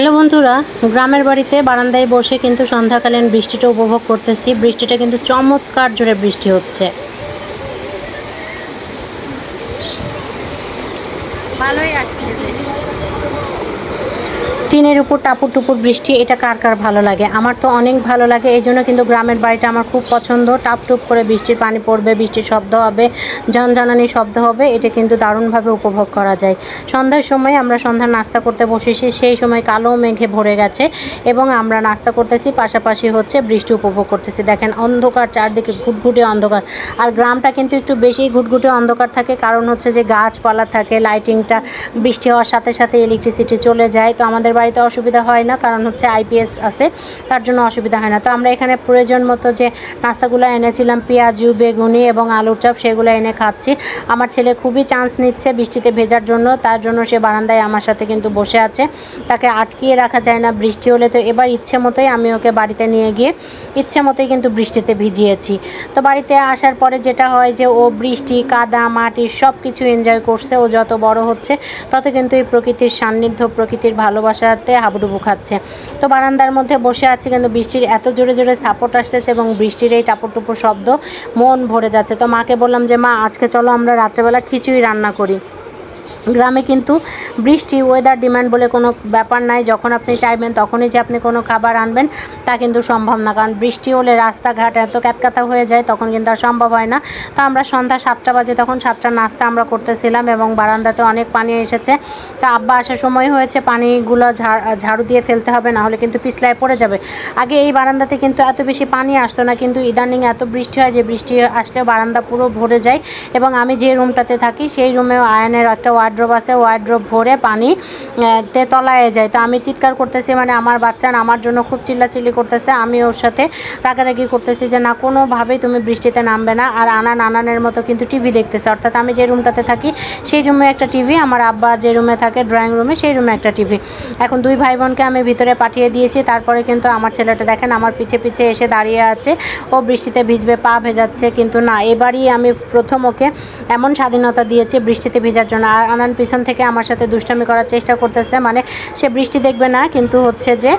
Hello বন্ধুরা, গ্রামের বাড়িতে বারান্দায় বসে কিন্তু সন্ধ্যাকালীন বৃষ্টিটা উপভোগ করতেছি। বৃষ্টিটা কিন্তু চমৎকার জোরে বৃষ্টি হচ্ছে। ভালোই আসছে বেশ। টিনের উপর টাপুর টুপুর বৃষ্টি, এটা কার কার ভালো লাগে? আমার তো অনেক ভালো লাগে, এই জন্য কিন্তু গ্রামের বাড়িটা আমার খুব পছন্দ। টাপ টুপ করে বৃষ্টির পানি পড়বে, বৃষ্টির শব্দ হবে ঝনঝনানি শব্দ হবে, এটা কিন্তু দারুণভাবে উপভোগ করা যায়। সন্ধ্যার সময় আমরা সন্ধ্যার নাস্তা করতে বসেছি, সেই সময় কালো মেঘে ভরে গেছে এবং আমরা নাস্তা করতেছি, পাশাপাশি হচ্ছে বৃষ্টি উপভোগ করতেছি। দেখেন অন্ধকার, চারদিকে ঘুটঘুটে অন্ধকার। আর গ্রামটা কিন্তু একটু বেশি ঘুটঘুটে অন্ধকার থাকে, কারণ হচ্ছে যে গাছপালা থাকে লাইটিংটা বৃষ্টি হওয়ার সাথে সাথে ইলেকট্রিসিটি চলে যায়। তো আমাদের বাড়িতে অসুবিধা হয় না, কারণ হচ্ছে আইপিএস আছে, তার জন্য অসুবিধা হয় না। তো আমরা এখানে প্রয়োজন মতো যে নাস্তাগুলো এনেছিলাম, পেঁয়াজু, বেগুনি এবং আলুর চপ, সেগুলো এনে খাচ্ছি। আমার ছেলে খুবই চান্স নিচ্ছে বৃষ্টিতে ভেজার জন্য, তার জন্য সে বারান্দায় আমার সাথে কিন্তু বসে আছে। তাকে আটকিয়ে রাখা যায় না বৃষ্টি হলে, তো এবার ইচ্ছে মতোই আমি ওকে বাড়িতে নিয়ে গিয়ে ইচ্ছে মতোই কিন্তু বৃষ্টিতে ভিজিয়েছি। তো বাড়িতে আসার পরে যেটা হয় যে, ও বৃষ্টি, কাদা, মাটি সব কিছু এনজয় করছে, ও যত বড় হচ্ছে, তত কিন্তু এই প্রকৃতির সান্নিধ্য, প্রকৃতির ভালোবাসাতে হাবুডুবু খাচ্ছে। তো বারান্দার মধ্যে বসে আছে কিন্তু বৃষ্টির এত জোরে জোরে সাপোর্ট আসতেছে এবং বৃষ্টির এই টাপুর টুপুর শব্দ মন ভরে যাচ্ছে। তো মাকে বললাম যে, মা, আজকে চলো আমরা রাত্রেবেলা খিচুড়ি রান্না করি। গ্রামে কিন্তু বৃষ্টি ওয়েদার ডিমান্ড বলে কোনো ব্যাপার নাই। যখন আপনি চাইবেন তখনই যে আপনি কোনো খাবার আনবেন, তা কিন্তু সম্ভব না। কারণ বৃষ্টি হলে রাস্তাঘাট এত ক্যাতকাতা হয়ে যায়, তখন কিন্তু আর সম্ভব হয় না। তো আমরা সন্ধ্যা সাতটা বাজে তখন সাতটা নাস্তা আমরা করতেছিলাম এবং বারান্দাতে অনেক পানি এসেছে। তা আব্বা আসার সময় হয়েছে, পানিগুলো ঝাড়- দিয়ে ফেলতে হবে, না হলে কিন্তু পিছলায় পড়ে যাবে। আগে এই বারান্দাতে কিন্তু এত বেশি পানি আসতো না, কিন্তু ইদানিং এত বৃষ্টি হয় যে বৃষ্টি আসলেও বারান্দা পুরো ভরে যায়। এবং আমি যে রুমটাতে থাকি, সেই রুমেও আয়নের একটা ওয়ার্ড্রোব আছে ওয়ার্ড্রোব ভরে পানি তে তলায় যায়। তো আমি চিৎকার করতেছি মানে আমার বাচ্চা আমার জন্য খুব চিল্লাচিল্লি করতেছে। আমি ওর সাথে রাগারাগি করতেছি যে, না, কোনোভাবেই তুমি বৃষ্টিতে নামবে না। আর আনান আনানের মতো কিন্তু টিভি দেখতেছে। অর্থাৎ আমি যে রুমটাতে থাকি, সেই রুমে একটা টিভি আমার আব্বা যে রুমে থাকে ড্রয়িং রুমে সেই রুমে একটা টিভি এখন দুই ভাই বোনকে আমি ভিতরে পাঠিয়ে দিয়েছি। তারপরে কিন্তু আমার ছেলেটা দেখেন, আমার পিছে পিছে এসে দাঁড়িয়ে আছে। ও বৃষ্টিতে ভিজবে, পা ভেজাচ্ছে, কিন্তু না, এবারই আমি প্রথম ওকে এমন স্বাধীনতা দিয়েছি বৃষ্টিতে ভিজার জন্য। আর আনান পিছন থেকে আমার সাথে দুষ্টামি করার চেষ্টা করতেছে। মানে সে বৃষ্টি দেখবে না, কিন্তু হচ্ছে যে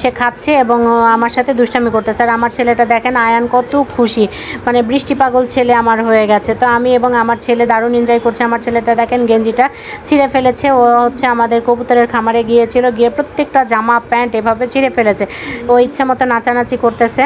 সে খাচ্ছে এবং আমার সাথে দুষ্টামি করতেছে। আর আমার ছেলেটা দেখেন, আয়ান কত খুশি। মানে বৃষ্টি পাগল ছেলে আমার হয়ে গেছে। তো আমি এবং আমার ছেলে দারুণ এনজয় করছে। আমার ছেলেটা দেখেন, গেঞ্জিটা ছিঁড়ে ফেলেছে। ও হচ্ছে আমাদের কবুতরের খামারে গিয়েছিল, গিয়ে প্রত্যেকটা জামা, প্যান্ট এভাবে ছিঁড়ে ফেলেছে। ও ইচ্ছা মতো নাচানাচি করতেছে।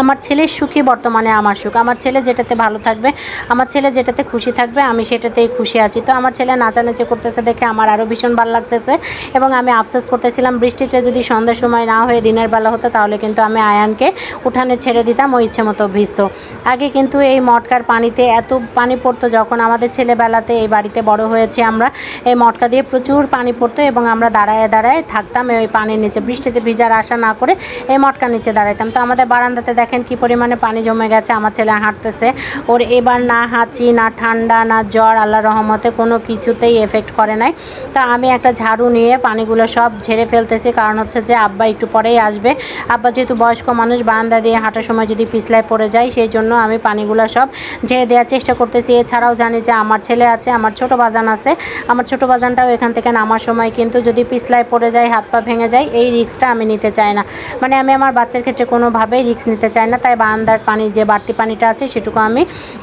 আমার ছেলের সুখী বর্তমানে আমার সুখ। আমার ছেলে যেটাতে ভালো থাকবে, আমার ছেলে যেটাতে খুশি থাকবে, আমি সেটাতেই খুশি আছি। তো আমার ছেলে নাচানাচি করতেছে দেখে আমার আরও ভীষণ ভালো লাগতেছে এবং আমি আফসোস করতেছিলাম, বৃষ্টিতে যদি সন্ধ্যার সময় না হয়ে দিনের বেলা হতো তাহলে কিন্তু আমি আয়ানকে উঠানে ছেড়ে দিতাম ও ইচ্ছে মতো ভিজতো। আগে কিন্তু এই মটকার পানিতে এত পানি পড়তো যখন আমাদের ছেলেবেলাতে এই বাড়িতে বড় হয়েছি আমরা, এই মটকা দিয়ে প্রচুর পানি পড়তো এবং আমরা দাঁড়ায় দাঁড়ায় থাকতাম ওই পানির নিচে, বৃষ্টিতে ভিজার আশা না করে এই মটকার নিচে দাঁড়াইতাম। তো আমাদের বারান্দাতে দেখেন কি পরিমাণে পানি জমে গেছে, আমার ছেলে হাঁটতেছে। ওর এবার না হাঁচি, না ঠান্ডা, না জ্বর আল্লাহ রহমতে কোনো কিছুতেই এফেক্ট করে নাই। তা আমি একটা ঝাড়ু নিয়ে পানিগুলো সব ঝেড়ে ফেলতেছি, কারণ হচ্ছে যে আব্বা একটু পরেই আসবে। আব্বা যেহেতু বয়স্ক মানুষ, বারান্দা দিয়ে হাঁটার সময় যদি পিছলায় পড়ে যায়, সেই জন্য আমি পানিগুলো সব ঝেড়ে দেওয়ার চেষ্টা করতেছি। এছাড়াও জানি যে আমার ছেলে আছে, আমার ছোট বাজান আছে। আমার ছোট বাজানটাও এখান থেকে নামার সময় কিন্তু যদি পিছলায় পড়ে যায়, হাত পা ভেঙে যায়, এই রিস্কটা আমি নিতে চাই না। মানে আমি আমার বাচ্চার ক্ষেত্রে কোনোভাবেই রিস্ক নিতে চাই না, তাই বারান্দার পানি, যে বাড়তি পানিটা আছে সেটুকু আমি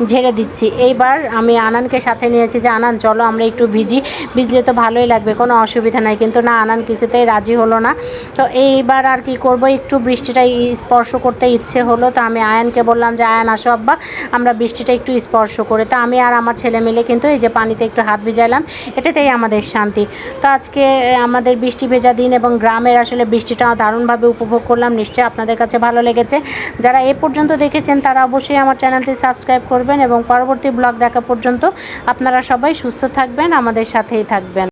ঝেড়ে দিচ্ছি। এইবার আমি আনানকে সাথে নিয়েছি যে, আনান, চলো আমরা একটু ভিজি। ভিজলে তো ভালোই লাগবে, কোনো অসুবিধা নাই। কিন্তু না, আনান কিছুতেই রাজি হলো না। তো এইবার আর কি করব, একটু বৃষ্টিটা স্পর্শ করতে ইচ্ছে হলো। তো আমি আয়ানকে বললাম যে, আয়ান, আসো আব্বা, আমরা বৃষ্টিটা একটু স্পর্শ করে। তো আমি আর আমার ছেলে মিলে কিন্তু এই যে পানিতে একটু হাত ভিজাইলাম, এটাতেই আমাদের শান্তি। তো আজকে আমাদের বৃষ্টি ভেজা দিন এবং গ্রামের আসলে বৃষ্টিটা দারুণভাবে উপভোগ করলাম। নিশ্চয়ই আপনাদের কাছে ভালো লেগেছে। যারা এ পর্যন্ত দেখেছেন, তারা অবশ্যই আমার চ্যানেলটি সাবস্ক্রাইব করবেন এবং পরবর্তী ব্লগ দেখা পর্যন্ত আপনারা সবাই সুস্থ থাকবেন, আমাদের সাথেই থাকবেন।